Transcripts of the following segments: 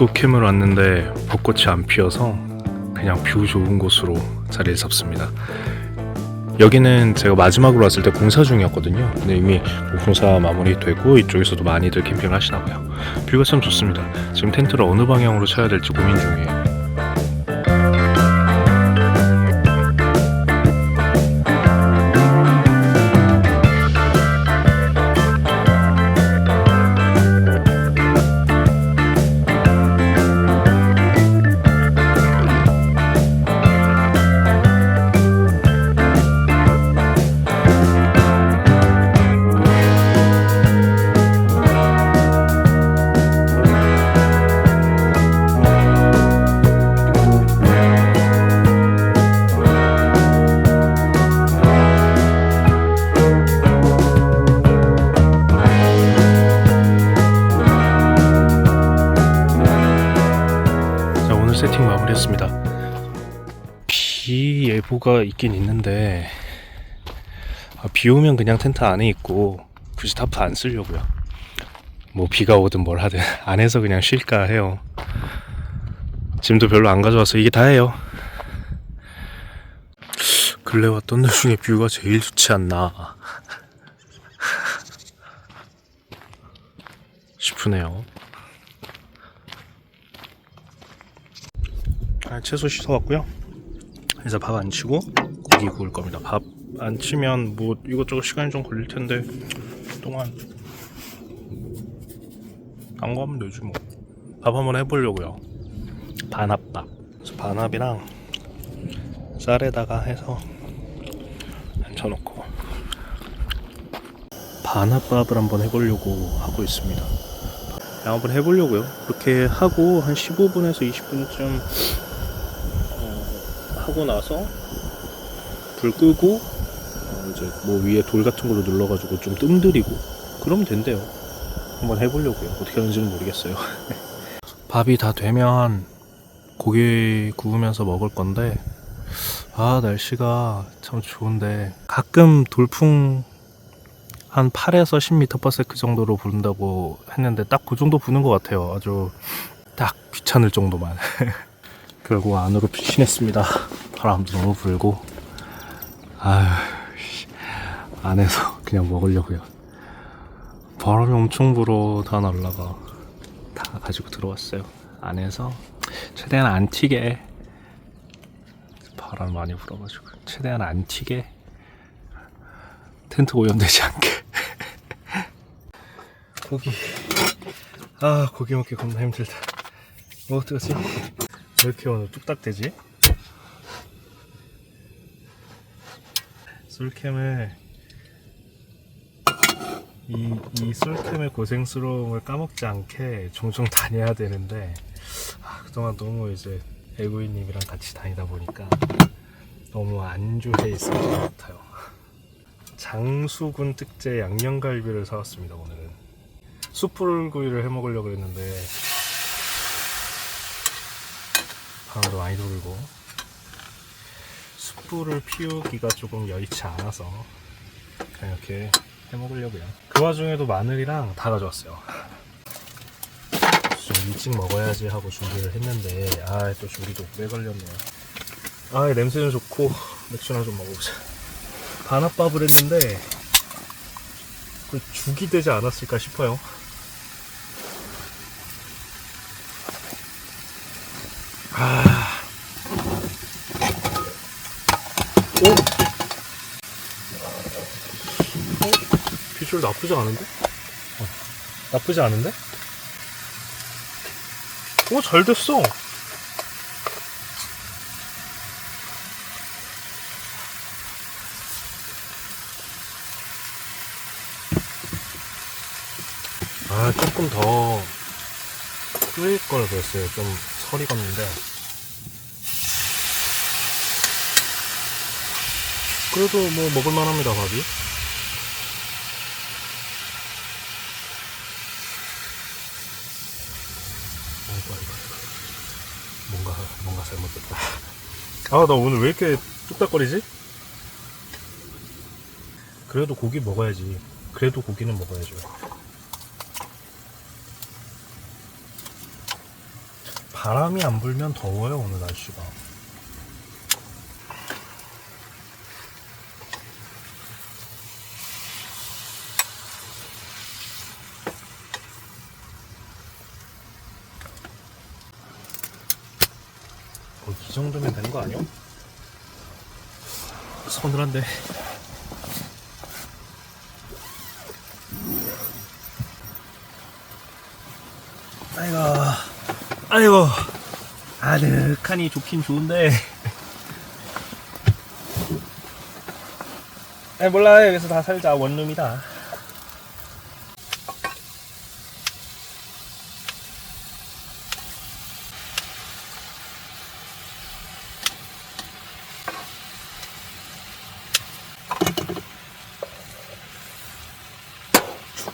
벚꽃 캠을 왔는데 벚꽃이 안 피어서 그냥 뷰 좋은 곳으로 자리를 잡습니다. 여기는 제가 마지막으로 왔을 때 공사 중이었거든요. 근데 이미 뭐 공사 마무리되고 이쪽에서도 많이들 캠핑을 하시나 봐요. 뷰가 참 좋습니다. 지금 텐트를 어느 방향으로 쳐야 될지 고민 중이에요. 마무리했습니다. 비 예보가 있긴 있는데 아, 비 오면 그냥 텐트 안에 있고 굳이 타프 안 쓰려고요. 뭐 비가 오든 뭘 하든 안에서 그냥 쉴까 해요. 짐도 별로 안 가져와서 이게 다예요. 근래 왔던 날 중에 뷰가 제일 좋지 않나 싶으네요. 채소 씻어왔고요. 이제 밥안 치고 고기 구울 겁니다. 밥 안 치면 뭐 이것저것 시간이 좀 걸릴 텐데 동안 안 가면 되지 뭐. 밥 한번 해보려고요. 반합밥. 그래서 반합이랑 쌀에다가 해서 앉혀놓고 반합밥을 한번 해보려고 하고 있습니다. 한번 해보려고요. 그렇게 하고 한 15분에서 20분쯤 하고 나서 불 끄고 어, 이제 뭐 위에 돌 같은 걸로 눌러가지고 좀 뜸들이고 그러면 된대요. 한번 해보려고요. 어떻게 하는지는 모르겠어요. 밥이 다 되면 고기 구우면서 먹을 건데 아 날씨가 참 좋은데 가끔 돌풍 한 8에서 10m/s 정도로 부른다고 했는데 딱 그 정도 부는 것 같아요. 아주 딱 귀찮을 정도만. 결국 안으로 피신했습니다. 바람도 너무 불고. 아휴 씨, 안에서 그냥 먹으려고요. 바람이 엄청 불어 다 날라가. 다 가지고 들어왔어요. 안에서 최대한 안 튀게. 바람 많이 불어가지고. 최대한 안 튀게. 텐트 오염되지 않게. 고기. 아 고기 먹기 겁나 힘들다. 뭐 어떡하지 왜 이렇게 오늘 뚝딱 되지? 솔캠을 이, 이 솔캠의 고생스러움을 까먹지 않게 종종 다녀야 되는데 아, 그동안 너무 이제 애구이님이랑 같이 다니다 보니까 너무 안주해 있을 것 같아요 장수군 특제 양념갈비를 사왔습니다 오늘은 숯불구이를 해 먹으려고 했는데 바람도 많이 돌고 숯불을 피우기가 조금 여의치 않아서 그냥 이렇게 해 먹으려고요. 그 와중에도 마늘이랑 다 가져왔어요. 좀 일찍 먹어야지 하고 준비를 했는데 아또 준비도 오래 걸렸네요. 아 냄새는 좋고 맥주나 좀 먹어보자. 반합밥을 했는데 그 죽이 되지 않았을까 싶어요. 아. 오? 어? 비주얼 나쁘지 않은데? 어, 나쁘지 않은데? 오, 잘 됐어! 아, 조금 더 끓일 걸 그랬어요. 좀 설이 걷는데. 그래도 뭐 먹을만 합니다, 밥이. 뭔가, 뭔가 잘못됐다. 아, 나 오늘 왜 이렇게 뚝딱거리지? 그래도 고기 먹어야지. 그래도 고기는 먹어야죠. 바람이 안 불면 더워요 오늘 날씨가. 어, 이 정도면 되는 거 아니야? 서늘한데. 아이고, 아이고, 아늑하니 좋긴 좋은데. 아 몰라 여기서 다 살자 원룸이다.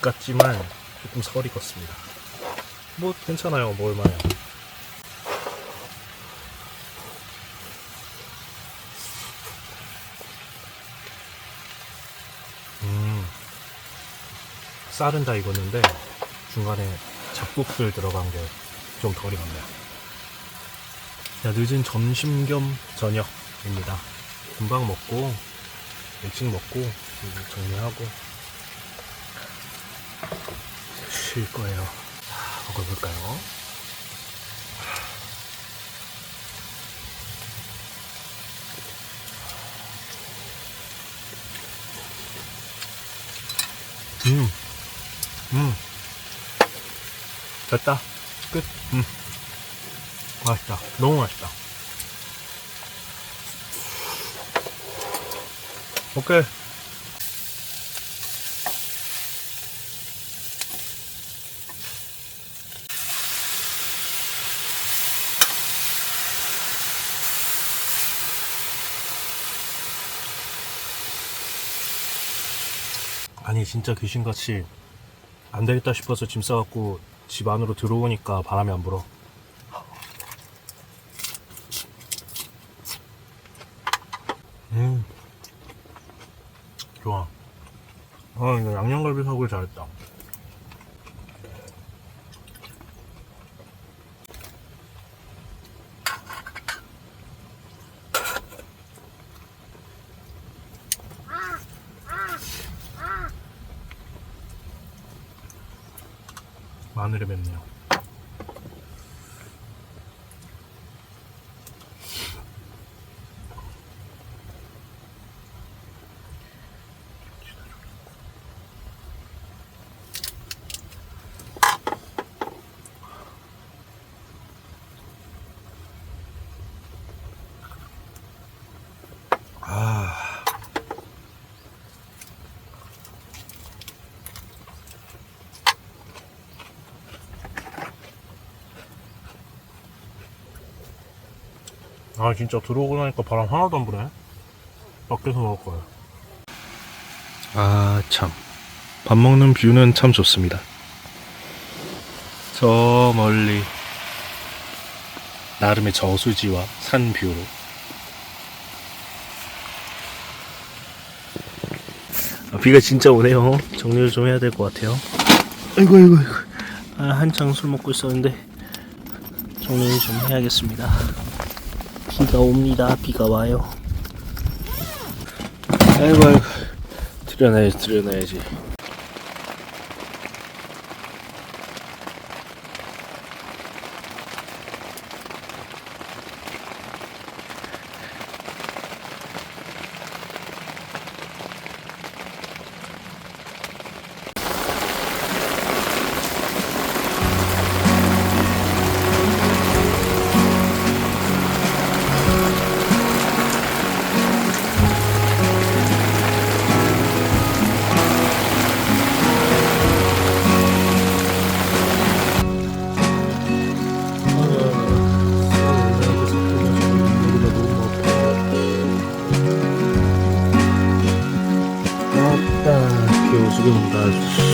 같지만 조금 설이 걷습니다. 뭐 괜찮아요. 뭐 얼마야. 음, 쌀은 다 익었는데 중간에 잡곡들 들어간 게 좀 덜 익었네요. 자, 늦은 점심 겸 저녁입니다. 금방 먹고 일찍 먹고 정리하고 쉴 거예요. 자, 먹어볼까요? 음, 음, 됐다. 끝. 음, 맛있다. 너무 맛있다. 오케이. 아니 진짜 귀신같이 안 되겠다 싶어서 짐 싸갖고 집 안으로 들어오니까 바람이 안 불어. 음, 좋아. 아 이거 양념갈비 사고를 잘했다. 마늘에 맵네요. 아 진짜 들어오고 나니까 바람 하나도 안 부네. 밖에서 먹을 거야 아 참. 밥 먹는 뷰는 참 좋습니다. 저 멀리 나름의 저수지와 산 뷰로. 아, 비가 진짜 오네요. 정리를 좀 해야 될 것 같아요. 아이고 아이고 아이고. 아, 한창 술 먹고 있었는데 정리를 좀 해야겠습니다 비가 옵니다. 비가 와요. 아이고 아이고 들여놔야지 들여놔야지. 用一半就